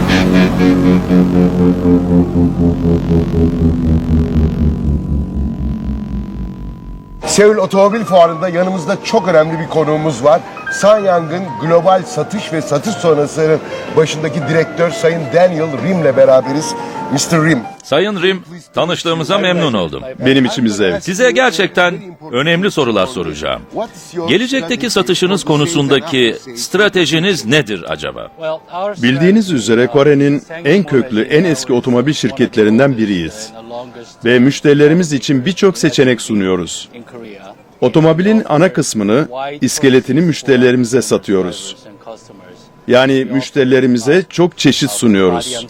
Thank you. Seul Otomobil Fuarı'nda yanımızda çok önemli bir konuğumuz var. Sanyang'ın global satış ve satış sonrasının başındaki direktör Sayın Daniel Rim'le beraberiz. Mr. Rim. Sayın Rim, tanıştığımıza memnun oldum. Benim için bir zevk. Size gerçekten önemli sorular soracağım. Gelecekteki satışınız konusundaki stratejiniz nedir acaba? Bildiğiniz üzere Kore'nin en köklü, en eski otomobil şirketlerinden biriyiz. Ve müşterilerimiz için birçok seçenek sunuyoruz. Otomobilin ana kısmını, iskeletini müşterilerimize satıyoruz. Yani müşterilerimize çok çeşit sunuyoruz.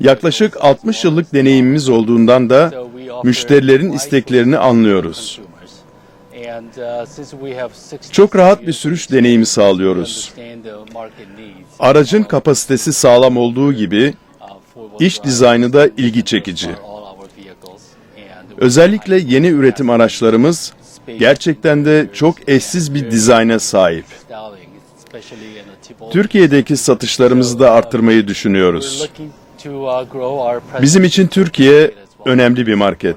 Yaklaşık 60 yıllık deneyimimiz olduğundan da müşterilerin isteklerini anlıyoruz. Çok rahat bir sürüş deneyimi sağlıyoruz. Aracın kapasitesi sağlam olduğu gibi iç dizaynı da ilgi çekici. Özellikle yeni üretim araçlarımız gerçekten de çok eşsiz bir dizayna sahip. Türkiye'deki satışlarımızı da artırmayı düşünüyoruz. Bizim için Türkiye önemli bir market.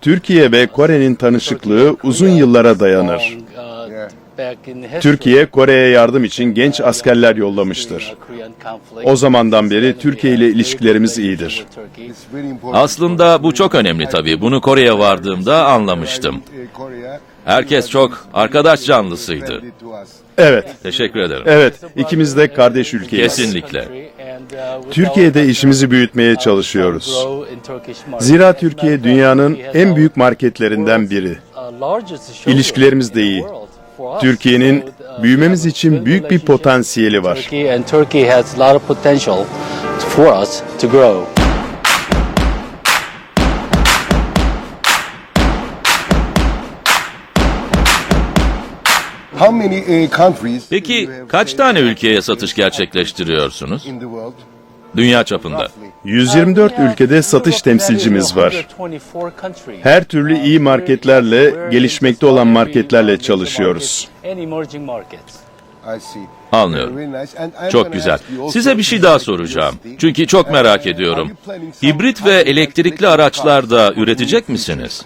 Türkiye ve Kore'nin tanışıklığı uzun yıllara dayanır. Türkiye, Kore'ye yardım için genç askerler yollamıştır. O zamandan beri Türkiye ile ilişkilerimiz iyidir. Aslında bu çok önemli tabii. Bunu Kore'ye vardığımda anlamıştım. Herkes çok arkadaş canlısıydı. Evet, Teşekkür ederim. evet, ikimiz de kardeş ülkeyiz. Kesinlikle. Türkiye'de işimizi büyütmeye çalışıyoruz. Zira Türkiye dünyanın en büyük marketlerinden biri. İlişkilerimiz de iyi. Türkiye'nin büyümemiz için büyük bir potansiyeli var. Uh, Peki kaç tane ülkeye satış gerçekleştiriyorsunuz? Dünya çapında. 124 ülkede satış temsilcimiz var. Her türlü iyi marketlerle, gelişmekte olan marketlerle çalışıyoruz. I see. Anlıyorum. Çok güzel. Size bir şey daha soracağım. Çünkü çok merak ediyorum. Hibrit ve elektrikli araçlar da üretecek misiniz?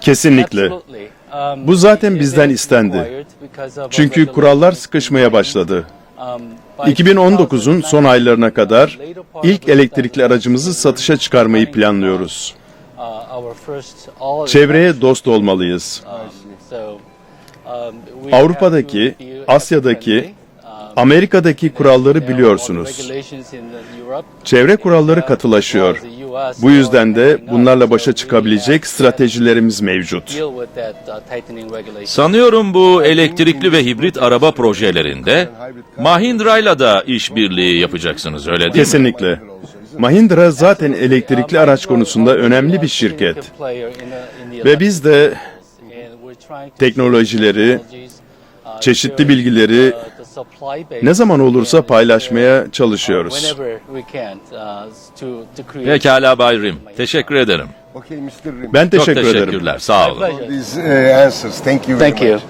Kesinlikle. Bu zaten bizden istendi. Çünkü kurallar sıkışmaya başladı. 2019'un son aylarına kadar ilk elektrikli aracımızı satışa çıkarmayı planlıyoruz. Çevreye dost olmalıyız. Avrupa'daki, Asya'daki, Amerika'daki kuralları biliyorsunuz. Çevre kuralları katılaşıyor. Bu yüzden de bunlarla başa çıkabilecek stratejilerimiz mevcut. Sanıyorum bu elektrikli ve hibrit araba projelerinde Mahindra'yla da işbirliği yapacaksınız öyle değil mi? Kesinlikle. Mahindra zaten elektrikli araç konusunda önemli bir şirket. Ve biz de teknolojileri, çeşitli bilgileri ne zaman olursa paylaşmaya çalışıyoruz. Pekala Bay Rim. Teşekkür ederim. Okay, Mr. Rim. Ben Çok teşekkür ederim. teşekkürler. Sağ olun. These uh, answers. Thank you very Thank you. much.